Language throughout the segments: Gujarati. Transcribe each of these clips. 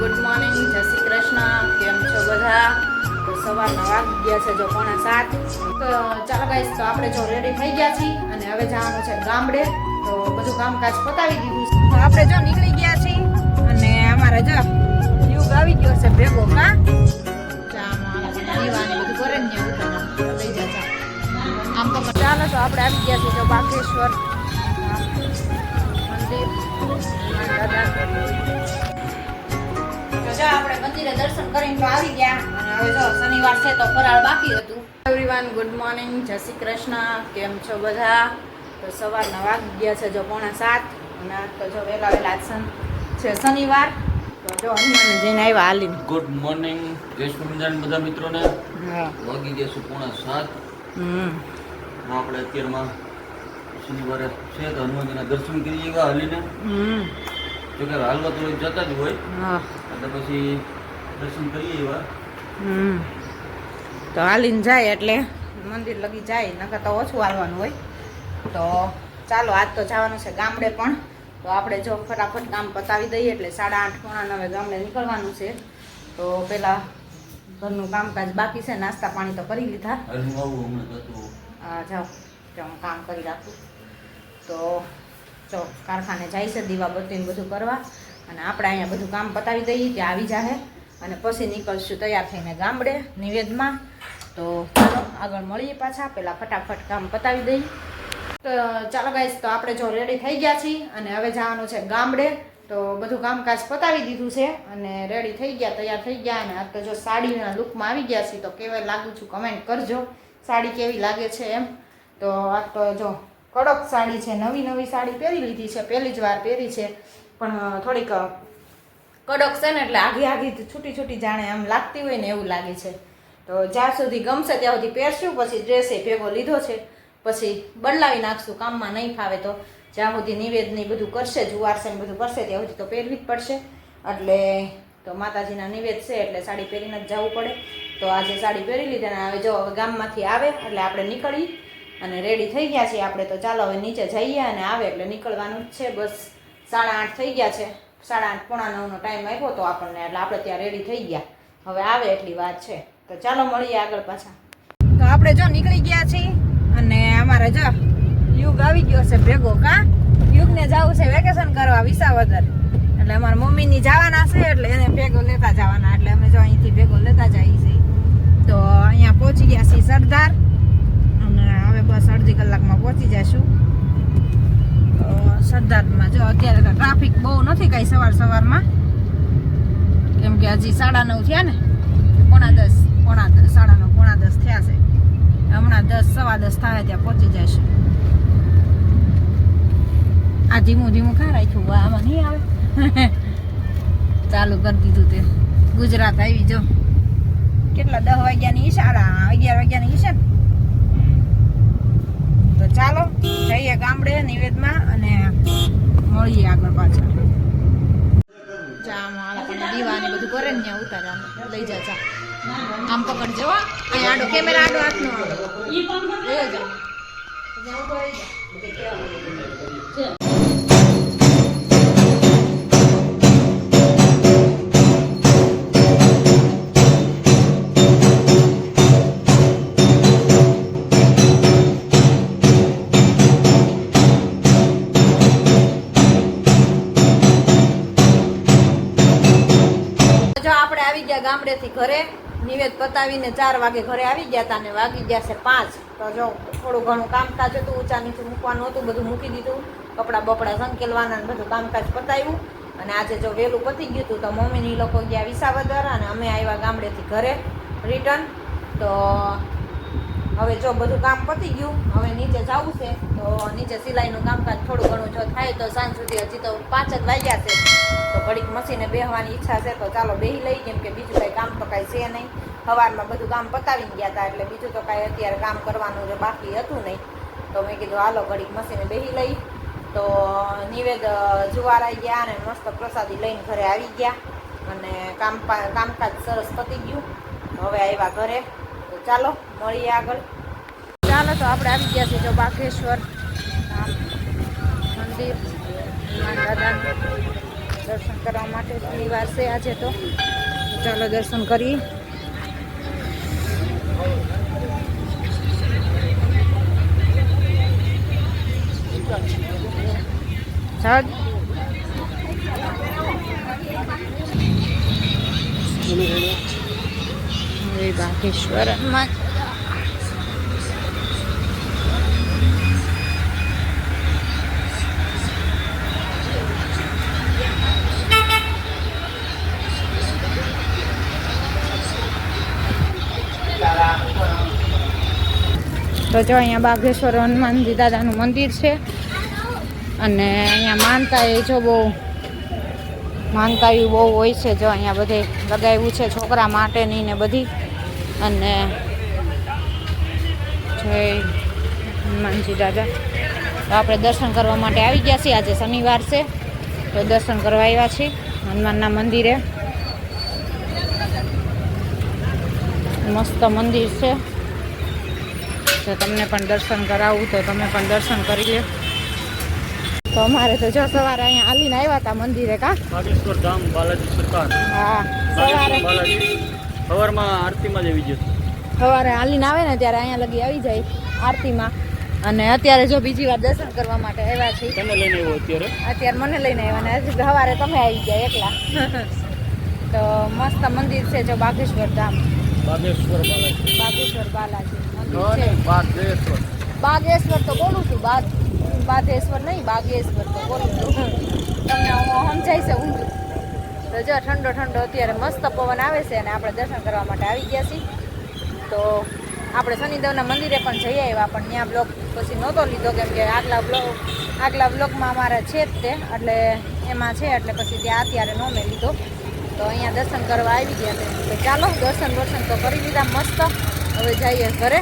Good morning. જય શ્રી કૃષ્ણ. કેમ છો બધા? તો સવારના વાગી ગયા છે જો પોણા સાત. તો ચાલો ગાઈશ તો આપણે જો રેડી થઈ ગયા છીએ અને હવે જવાનું છે ગામડે. તો બધું કામકાજ પતાવી દીધું તો આપણે જો નીકળી ગયા છીએ અને અમારે જો યુગ આવી ગયો છે ભેગો કા. આમ તો ચાલો, તો આપણે આવી ગયા છીએ જો બાકેશ્વર. મંદિર. જો આપણે મંદિરે દર્શન કરીને તો આવી ગયા. અને હવે જો શનિવાર છે તો ફરાળ બાકી હતું. એવરીવન ગુડ મોર્નિંગ જય શ્રી કૃષ્ણ. કેમ છો બધા? તો સવારના વાગી ગયા છે જો પોણા સાત. અને તો જો વહેલા વહેલા છે શનિવાર. તો જો હનુમાન જઈને આવ્યા હાલી ગુડ મોર્નિંગ જય સ્વામિનારાયણ બધા મિત્રોને. વાગી ગયા છે પોણા સાત. આપણે અત્યારમાં શનિવારે છે તો હનુમાનજીના દર્શન કરી ગયા હાલીને. હમ. જો કે હાલવા તો જતા જ હોય. હા. એટલે પછી દર્શન કરીએ એવા. હમ. તો હાલીને જાય એટલે મંદિર લગી જાય નકર તો ઓછું હાલવાનું હોય. તો ચાલો આજ તો જવાનું છે ગામડે પણ. તો આપણે જો ફટાફટ કામ પતાવી દઈએ એટલે સાડા આઠ પોણા નવે ગામડે નીકળવાનું છે. તો પેલા ઘરનું કામકાજ બાકી છે નાસ્તા પાણી તો કરી લીધા. હું જાઓ તો હું કામ કરી રાખું. તો જો કારખાને જાય છે દીવાબત્તી ને બધું કરવા. અને આપણે અહીંયા બધું કામ પતાવી દઈએ ત્યાં આવી જાહે. અને પછી નીકળશું તૈયાર થઈને ગામડે, નિવેદમાં. તો આગળ મળીએ પાછા. પહેલાં ફટાફટ કામ પતાવી દઈએ. તો ચાલો ગાઈશ તો આપણે જો રેડી થઈ ગયા છીએ અને હવે જવાનું છે ગામડે. તો બધું કામકાજ પતાવી દીધું છે અને રેડી થઈ ગયા, તૈયાર થઈ ગયા. અને આ તો જો સાડીના લુકમાં આવી ગયા છીએ, તો કેવા લાગુ છું કમેન્ટ કરજો. સાડી કેવી લાગે છે એમ. તો આ તો જો કડક સાડી છે નવી નવી સાડી પહેરી લીધી છે, પહેલી જ વાર પહેરી છે. પણ થોડીક કડક છે ને એટલે આઘી આઘી છૂટી છૂટી જાણે આમ લાગતી હોય ને એવું લાગે છે. તો જ્યાં સુધી ગમશે ત્યાં સુધી પહેરશું, પછી ડ્રેસે ભેગો લીધો છે, પછી બદલાવી નાખશું, કામમાં નહીં ફાવે તો. જ્યાં સુધી નિવેદની બધું કરશે જુવારશે ને બધું કરશે, ત્યાં સુધી તો પહેરવી જ પડશે. એટલે, તો માતાજીના નિવેદ છે એટલે સાડી પહેરીને જ જવું પડે. તો આજે સાડી પહેરી લીધી અને હવે જો હવે ગામમાંથી આવે, એટલે આપણે નીકળી અને રેડી થઈ ગયા છીએ. આપણે તો ચાલો હવે નીચે જઈએ અને આવે એટલે નીકળવાનું જ છે, બસ. સાડા આઠ થઈ ગયા છે. સાડા આઠ પોણા નવનો ટાઈમ આવ્યો તો આપણને, એટલે આપણે ત્યાં રેડી થઈ ગયા. હવે આવે એટલી વાત છે. તો ચાલો મળીએ આગળ પાછા. તો આપણે જો નીકળી ગયા છીએ અને અમારે જો યુગ આવી ગયો છે ભેગો, કા? યુગને જવું છે વેકેશન કરવા વિસાવદર. એટલે અમારા મમ્મીની જવાના છે, એટલે એને ભેગો લેતા જવાના. એટલે અમે જો અહીંથી ભેગો લેતા જઈએ છીએ. તો અહીંયા પહોંચી ગયા છીએ સરદાર. અને હવે બસ અડધી કલાકમાં પહોંચી જઈશું. તો સરદારમાં જો અત્યારે તો ટ્રાફિક બહુ નથી કાંઈ સવાર સવારમાં. કેમ કે હજી સાડા નવ થયા ને, પોણા દસ પોણા દસ સાડા નવ, પોણા દસ થયા છે. હમણાં દસ, સવા દસ થાય ત્યાં પહોંચી જશે. આ ધીમું ધીમું ખા રાખ્યું? આમાં નહીં આવે? ચાલુ કરી દીધું તે. ગુજરાત આવી જો. કેટલા દસ વાગ્યાની ઈશારા અગિયાર વાગ્યાની ઈશા ને તો ચાલો, જઈએ ગામડે નિવેદમાં અને મળીએ આગળ પાછળ. દીવાની બધું કરે ને ત્યાં ઉતારે લઈ જા ચા આમ પકડજો કેમેરા આડો હાથનો. ઘરે નિવેદ પતાવીને ચાર વાગે ઘરે આવી ગયા હતા ને વાગી ગયા છે પાંચ. તો જો થોડું ઘણું કામકાજ હતું, ઊંચા નીચું મૂકવાનું હતું, બધું મૂકી દીધું. કપડાં બપડા સંકેલવાના બધું કામકાજ પતાવ્યું. અને આજે જો વહેલું પતી ગયું હતું, તો મમ્મીની લોકો ગયા વિસાવદર અને અમે આવ્યા ગામડેથી ઘરે રિટર્ન તો હવે જો બધું કામ પતી ગયું, હવે નીચે જવું છે, તો નીચે સિલાઈનું કામકાજ થોડું ઘણું જો થાય તો સાંજ સુધી હજી તો પાંચ જ વાગ્યા છે. તો ઘડીક મશીને બેહવાની ઈચ્છા છે, તો ચાલો બેહી લઈ કેમ કે બીજું કાંઈ કામ તો કાંઈ છે નહીં. સવારમાં બધું કામ પતાવીને ગયા હતા એટલે બીજું તો કાંઈ અત્યારે કામ કરવાનું જો બાકી હતું નહીં. તો મેં કીધું, હાલો, ઘડીક મશીને બેહી લઈ. તો નિવેદ જુવાર આવી ગયા અને મસ્ત પ્રસાદી લઈને ઘરે આવી ગયા. અને કામ કામકાજ સરસ પતી ગયું. હવે આવ્યા ઘરે. ચાલો, મળીએ આગળ. ચાલો તો આપણે આવી ગયા છીએ જો બાગેશ્વર આ મંદિર. દાદાનું દર્શન કરવા માટે શનિવાર છે આજે તો. ચાલો દર્શન કરી સાહેબ હવે બાગેશ્વર હનુમાન તો જો અહીંયા બાગેશ્વર હનુમાનજી દાદાનું મંદિર છે અને અહીંયા માનતા એ જો બહુ માનતા એ બહુ હોય છે જો અહીંયા બધે લગાવ્યું છે છોકરા માટેની ને બધી અને જય હનુમાનજી દાદા. તો આપણે દર્શન કરવા માટે આવી ગયા છીએ. આજે શનિવાર છે. તો દર્શન કરવા આવ્યા છીએ હનુમાનના મંદિરે. મસ્ત મંદિર છે. જો તમને પણ દર્શન કરાવવું તો તમે પણ દર્શન કરી લો તો અમારે તો જો સવારે અહીંયા હાલીને આવ્યા હતા મંદિરે કા? બાગેશ્વર ધામ બાલાજી સરકાર. હા સવારે. સવારમાં આરતીમાં જ આવી ગયો સવારે હાલીને આવે ને ત્યારે અહીંયા લગી આવી જાય આરતીમાં. અને અત્યારે જો બીજી વાર દર્શન કરવા માટે આવ્યા છીએ. તમે લઈને આવ્યો અત્યારે? અત્યારે મને લઈને આવ્યા ને સવારે તમે આવી ગયા એકલા. તો મસ્ત મંદિર છે જો બાગેશ્વર ધામ. બાગેશ્વર બાલાજી. બાગેશ્વર બાલાજી મંદિર છે. બાગેશ્વર. બાગેશ્વર તો બોલું છું બાદ બાદેશ્વર નહીં બાગેશ્વર તો બોલું છું. તમને હું સમજાય છે. ઊંધું તો જો ઠંડો ઠંડો અત્યારે મસ્ત પવન આવે છે અને આપણે દર્શન કરવા માટે આવી ગયા છીએ. તો આપણે શનિદેવના મંદિરે પણ જઈ આવ્યા, પણ ત્યાં બ્લોક પછી નહોતો લીધો, કેમ કે આગલા બ્લોક આગલા બ્લોકમાં અમારા છે જ તે, એટલે એમાં છે, એટલે પછી ત્યાં અત્યારે ન મેં લીધો. તો અહીંયા દર્શન કરવા આવી ગયા તો ચાલો, દર્શન દર્શન તો કરી લીધા મસ્ત. હવે જઈએ ઘરે.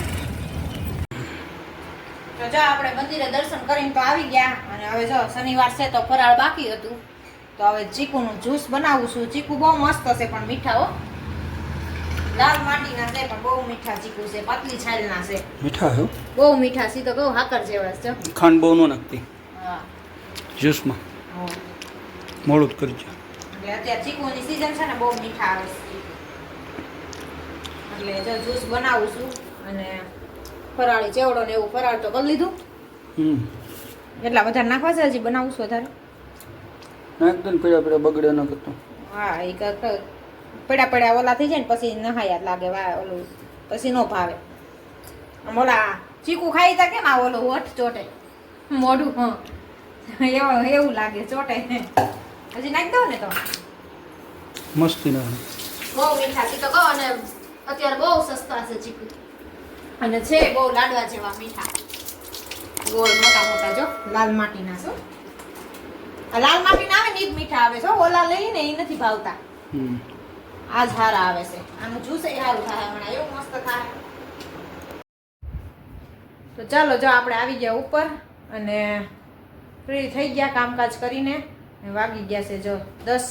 તો જો આપણે મંદિરે દર્શન કરીને તો આવી ગયા, અને હવે જો શનિવાર છે તો ફરાળ બાકી હતું. તો હવે ચીકુનું જ્યુસ બનાવું છું. ચીકુ બહુ મસ્ત છે પણ મીઠા હો. લાલ માટીના છે પણ બહુ મીઠા ચીકુ છે. પતલી છાલના છે. મીઠા હો બહુ મીઠા સી તો કહું હાકર જેવા છે. ખાંડ બહુ ન નાખતી. હા. જ્યુસમાં. મોડું જ કરજો એટલે અત્યારે ચીકુની સીઝન છે ને બહુ મીઠા આવે છે એટલે જો જ્યુસ બનાવું છું અને ફરાળી ચેવડો ને એવું ફરાળ તો કરી લીધું. હમ. એટલા વધારે નાખવા છે હજી બનાવું છું વધારે. નાખ દે ને પડ્યા પડ્યા બગડે ન કરતો. હા એ પડ્યા પડ્યા ઓલા થઈ જાય ને પછી નહાયા લાગે વા ઓલું પછી નો ભાવે. ઓલા ચીકુ ખાઈ તા કેમ આ ઓલું હોઠ ચોટે? મોઢું હં. એવું એવું લાગે ચોટે. હજી નાખી દઉં ને તો. મસ્તી ના બહુ મીઠા છે. તો કહો અને અત્યારે બહુ સસ્તા છે ચીકુ. અને છે બહુ લાડવા જેવા મીઠા. ગોળ મોટા મોટા જો લાલ માટીના છો. આ માટી ના આવે ને મીઠા આવે છે ઓલા લઈને એ નથી ભાવતા. આ જ આવે છે. આનું જ્યુસ એ સારું થાય હમણાં એવું મસ્ત થાય. તો ચાલો જો આપણે આવી ગયા ઉપર અને ફ્રી થઈ ગયા કામકાજ કરીને વાગી ગયા છે જો દસ.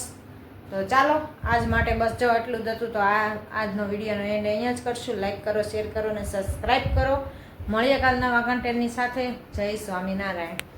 તો ચાલો આજ માટે બસ જો એટલું જ હતું. તો આ આજનો વિડીયોનો એન્ડ અહીંયા જ કરશું. લાઈક કરો શેર કરો અને સબસ્ક્રાઈબ કરો. મળીએ કાલ નવા કન્ટેન્ટની સાથે. જય સ્વામિનારાયણ.